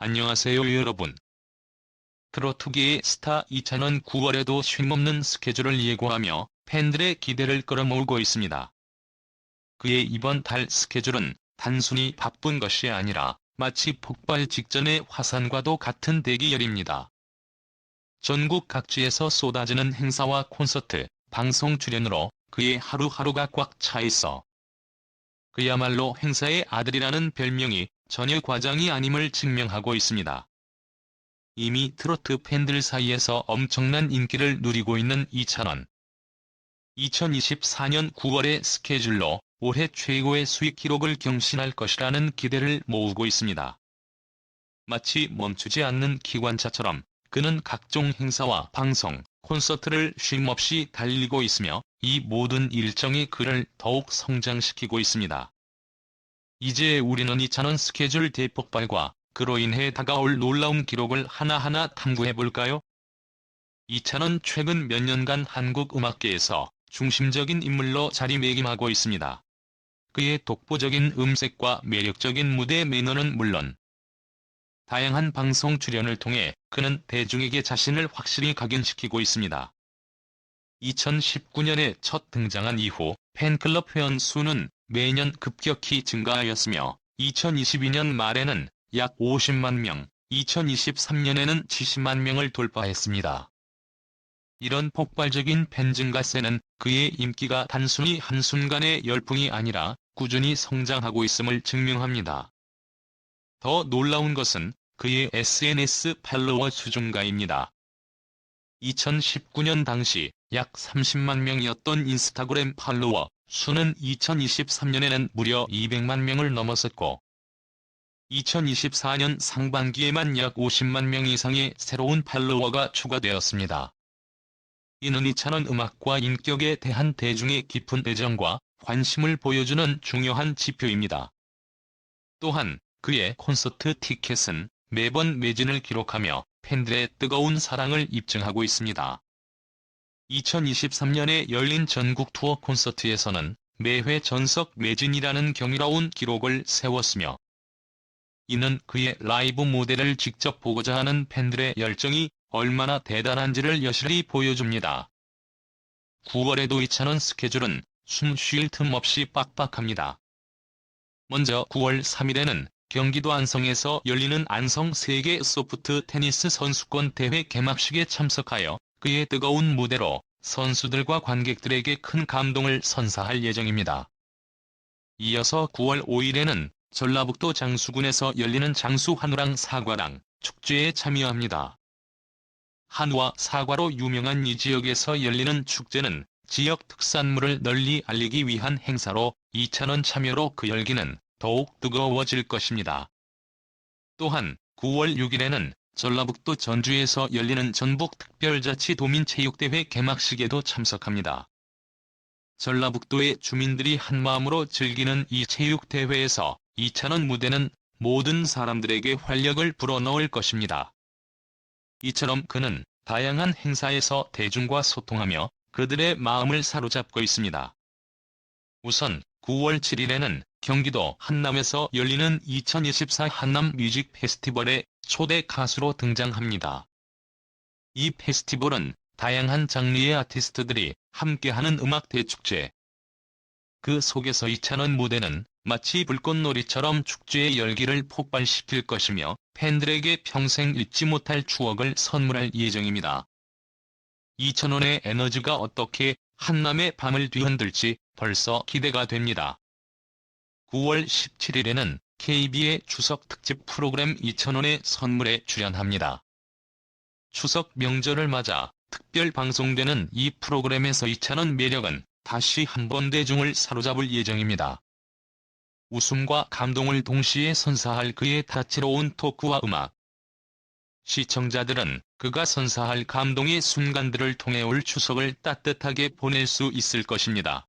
안녕하세요 여러분. 트로트계의 스타 이찬원 9월에도 쉼없는 스케줄을 예고하며 팬들의 기대를 끌어모으고 있습니다. 그의 이번 달 스케줄은 단순히 바쁜 것이 아니라 마치 폭발 직전의 화산과도 같은 대기열입니다. 전국 각지에서 쏟아지는 행사와 콘서트, 방송 출연으로 그의 하루하루가 꽉 차 있어 그야말로 행사의 아들이라는 별명이 전혀 과장이 아님을 증명하고 있습니다. 이미 트로트 팬들 사이에서 엄청난 인기를 누리고 있는 이찬원. 2024년 9월의 스케줄로 올해 최고의 수익 기록을 경신할 것이라는 기대를 모으고 있습니다. 마치 멈추지 않는 기관차처럼 그는 각종 행사와 방송, 콘서트를 쉼없이 달리고 있으며 이 모든 일정이 그를 더욱 성장시키고 있습니다. 이제 우리는 이찬원 스케줄 대폭발과 그로 인해 다가올 놀라운 기록을 하나하나 탐구해볼까요? 이찬원 최근 몇 년간 한국 음악계에서 중심적인 인물로 자리매김하고 있습니다. 그의 독보적인 음색과 매력적인 무대 매너는 물론 다양한 방송 출연을 통해 그는 대중에게 자신을 확실히 각인시키고 있습니다. 2019년에 첫 등장한 이후 팬클럽 회원 수는 매년 급격히 증가하였으며 2022년 말에는 약 50만 명, 2023년에는 70만 명을 돌파했습니다. 이런 폭발적인 팬 증가세는 그의 인기가 단순히 한순간의 열풍이 아니라 꾸준히 성장하고 있음을 증명합니다. 더 놀라운 것은 그의 SNS 팔로워 수증가입니다. 2019년 당시 약 30만 명이었던 인스타그램 팔로워 수는 2023년에는 무려 200만 명을 넘어섰고 2024년 상반기에만 약 50만 명 이상의 새로운 팔로워가 추가되었습니다. 이는 이찬원 음악과 인격에 대한 대중의 깊은 애정과 관심을 보여주는 중요한 지표입니다. 또한 그의 콘서트 티켓은 매번 매진을 기록하며 팬들의 뜨거운 사랑을 입증하고 있습니다. 2023년에 열린 전국 투어 콘서트에서는 매회 전석 매진이라는 경이로운 기록을 세웠으며 이는 그의 라이브 무대를 직접 보고자 하는 팬들의 열정이 얼마나 대단한지를 여실히 보여줍니다. 9월에도 이찬원 스케줄은 숨 쉴 틈 없이 빡빡합니다. 먼저 9월 3일에는 경기도 안성에서 열리는 안성 세계 소프트 테니스 선수권 대회 개막식에 참석하여 그의 뜨거운 무대로 선수들과 관객들에게 큰 감동을 선사할 예정입니다. 이어서 9월 5일에는 전라북도 장수군에서 열리는 장수 한우랑 사과랑 축제에 참여합니다. 한우와 사과로 유명한 이 지역에서 열리는 축제는 지역 특산물을 널리 알리기 위한 행사로 2차원 참여로 그 열기는 더욱 뜨거워질 것입니다. 또한 9월 6일에는 전라북도 전주에서 열리는 전북특별자치도민체육대회 개막식에도 참석합니다. 전라북도의 주민들이 한마음으로 즐기는 이 체육대회에서 이찬원 무대는 모든 사람들에게 활력을 불어넣을 것입니다. 이처럼 그는 다양한 행사에서 대중과 소통하며 그들의 마음을 사로잡고 있습니다. 우선 9월 7일에는 경기도 한남에서 열리는 2024 한남 뮤직 페스티벌에 초대 가수로 등장합니다. 이 페스티벌은 다양한 장르의 아티스트들이 함께하는 음악 대축제. 그 속에서 이찬원 무대는 마치 불꽃놀이처럼 축제의 열기를 폭발시킬 것이며 팬들에게 평생 잊지 못할 추억을 선물할 예정입니다. 이찬원의 에너지가 어떻게 한남의 밤을 뒤흔들지 벌써 기대가 됩니다. 9월 17일에는 KB의 추석 특집 프로그램 2,000원의 선물에 출연합니다. 추석 명절을 맞아 특별 방송되는 이 프로그램에서 2,000원 매력은 다시 한번 대중을 사로잡을 예정입니다. 웃음과 감동을 동시에 선사할 그의 다채로운 토크와 음악. 시청자들은 그가 선사할 감동의 순간들을 통해 올 추석을 따뜻하게 보낼 수 있을 것입니다.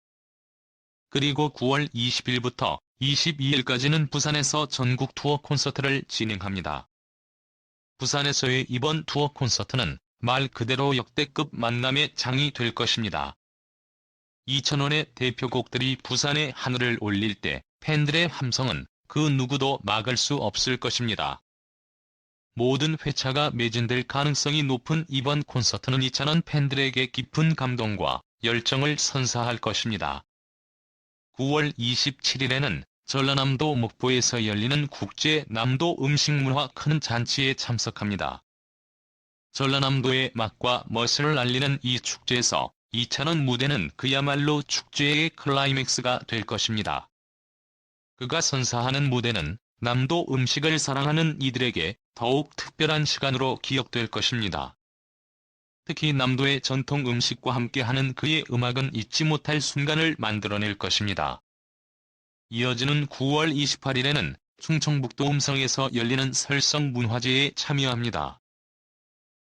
그리고 9월 20일부터 22일까지는 부산에서 전국 투어 콘서트를 진행합니다. 부산에서의 이번 투어 콘서트는 말 그대로 역대급 만남의 장이 될 것입니다. 2천원의 대표곡들이 부산의 하늘을 올릴 때 팬들의 함성은 그 누구도 막을 수 없을 것입니다. 모든 회차가 매진될 가능성이 높은 이번 콘서트는 이찬원 팬들에게 깊은 감동과 열정을 선사할 것입니다. 9월 27일에는 전라남도 목포에서 열리는 국제 남도 음식문화 큰 잔치에 참석합니다. 전라남도의 맛과 멋을 알리는 이 축제에서 이찬원 무대는 그야말로 축제의 클라이맥스가 될 것입니다. 그가 선사하는 무대는 남도 음식을 사랑하는 이들에게 더욱 특별한 시간으로 기억될 것입니다. 특히 남도의 전통 음식과 함께하는 그의 음악은 잊지 못할 순간을 만들어낼 것입니다. 이어지는 9월 28일에는 충청북도 음성에서 열리는 설성 문화제에 참여합니다.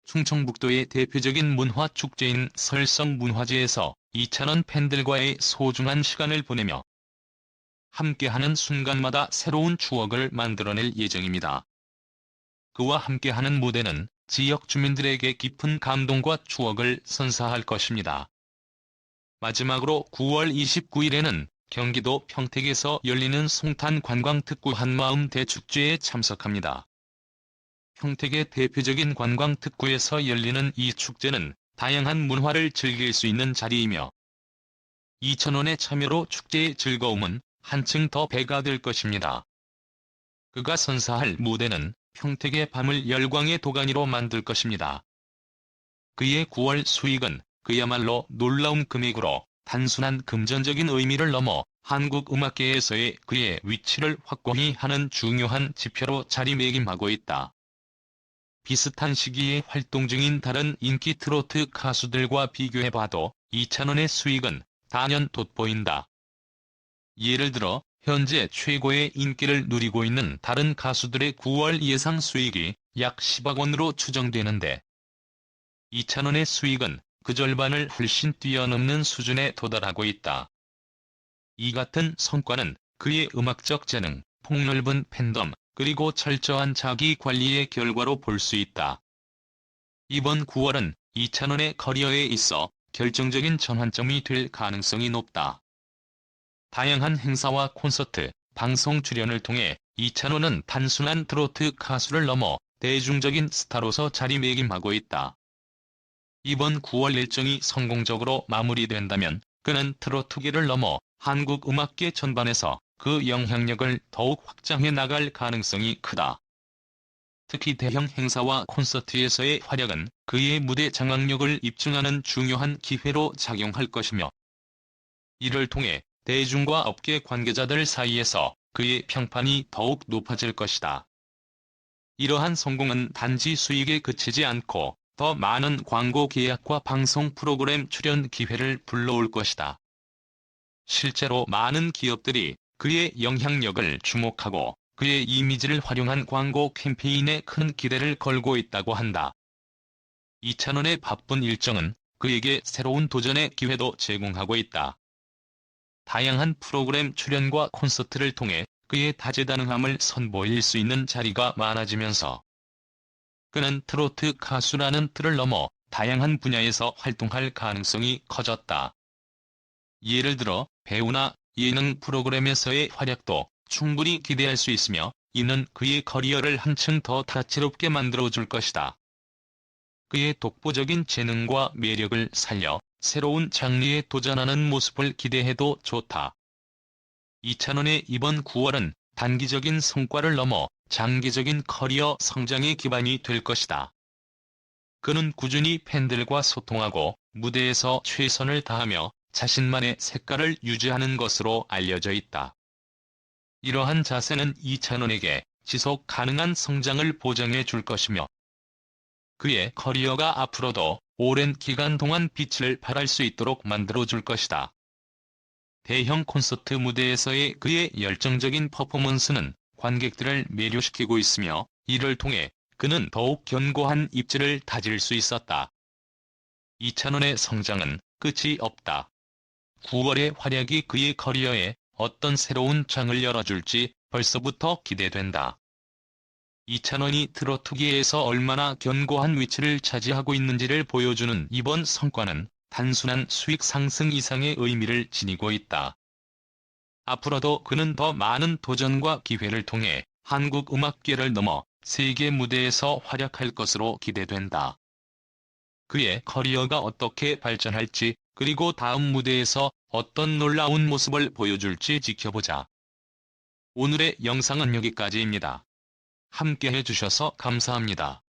충청북도의 대표적인 문화축제인 설성 문화제에서 이찬원 팬들과의 소중한 시간을 보내며 함께하는 순간마다 새로운 추억을 만들어낼 예정입니다. 그와 함께하는 무대는 지역 주민들에게 깊은 감동과 추억을 선사할 것입니다. 마지막으로 9월 29일에는 경기도 평택에서 열리는 송탄 관광특구 한마음 대축제에 참석합니다. 평택의 대표적인 관광특구에서 열리는 이 축제는 다양한 문화를 즐길 수 있는 자리이며 2천원의 참여로 축제의 즐거움은 한층 더 배가 될 것입니다. 그가 선사할 무대는 평택의 밤을 열광의 도가니로 만들 것입니다. 그의 9월 수익은 그야말로 놀라운 금액으로 단순한 금전적인 의미를 넘어 한국 음악계에서의 그의 위치를 확고히 하는 중요한 지표로 자리매김하고 있다. 비슷한 시기에 활동 중인 다른 인기 트로트 가수들과 비교해봐도 이찬원의 수익은 단연 돋보인다. 예를 들어 현재 최고의 인기를 누리고 있는 다른 가수들의 9월 예상 수익이 약 10억 원으로 추정되는데 이찬원의 수익은 그 절반을 훨씬 뛰어넘는 수준에 도달하고 있다. 이 같은 성과는 그의 음악적 재능, 폭넓은 팬덤, 그리고 철저한 자기 관리의 결과로 볼 수 있다. 이번 9월은 이찬원의 커리어에 있어 결정적인 전환점이 될 가능성이 높다. 다양한 행사와 콘서트, 방송 출연을 통해 이찬원은 단순한 트로트 가수를 넘어 대중적인 스타로서 자리매김하고 있다. 이번 9월 일정이 성공적으로 마무리된다면 그는 트로트계를 넘어 한국 음악계 전반에서 그 영향력을 더욱 확장해 나갈 가능성이 크다. 특히 대형 행사와 콘서트에서의 활약은 그의 무대 장악력을 입증하는 중요한 기회로 작용할 것이며 이를 통해 대중과 업계 관계자들 사이에서 그의 평판이 더욱 높아질 것이다. 이러한 성공은 단지 수익에 그치지 않고 더 많은 광고 계약과 방송 프로그램 출연 기회를 불러올 것이다. 실제로 많은 기업들이 그의 영향력을 주목하고 그의 이미지를 활용한 광고 캠페인에 큰 기대를 걸고 있다고 한다. 이찬원의 바쁜 일정은 그에게 새로운 도전의 기회도 제공하고 있다. 다양한 프로그램 출연과 콘서트를 통해 그의 다재다능함을 선보일 수 있는 자리가 많아지면서 그는 트로트 가수라는 틀을 넘어 다양한 분야에서 활동할 가능성이 커졌다. 예를 들어 배우나 예능 프로그램에서의 활약도 충분히 기대할 수 있으며 이는 그의 커리어를 한층 더 다채롭게 만들어줄 것이다. 그의 독보적인 재능과 매력을 살려 새로운 장르에 도전하는 모습을 기대해도 좋다. 이찬원의 이번 9월은 단기적인 성과를 넘어 장기적인 커리어 성장의 기반이 될 것이다. 그는 꾸준히 팬들과 소통하고 무대에서 최선을 다하며 자신만의 색깔을 유지하는 것으로 알려져 있다. 이러한 자세는 이찬원에게 지속 가능한 성장을 보장해 줄 것이며 그의 커리어가 앞으로도 오랜 기간 동안 빛을 발할 수 있도록 만들어 줄 것이다. 대형 콘서트 무대에서의 그의 열정적인 퍼포먼스는 관객들을 매료시키고 있으며 이를 통해 그는 더욱 견고한 입지를 다질 수 있었다. 이찬원의 성장은 끝이 없다. 9월의 활약이 그의 커리어에 어떤 새로운 장을 열어줄지 벌써부터 기대된다. 이찬원이 트로트계에서 얼마나 견고한 위치를 차지하고 있는지를 보여주는 이번 성과는 단순한 수익 상승 이상의 의미를 지니고 있다. 앞으로도 그는 더 많은 도전과 기회를 통해 한국 음악계를 넘어 세계 무대에서 활약할 것으로 기대된다. 그의 커리어가 어떻게 발전할지 그리고 다음 무대에서 어떤 놀라운 모습을 보여줄지 지켜보자. 오늘의 영상은 여기까지입니다. 함께 해주셔서 감사합니다.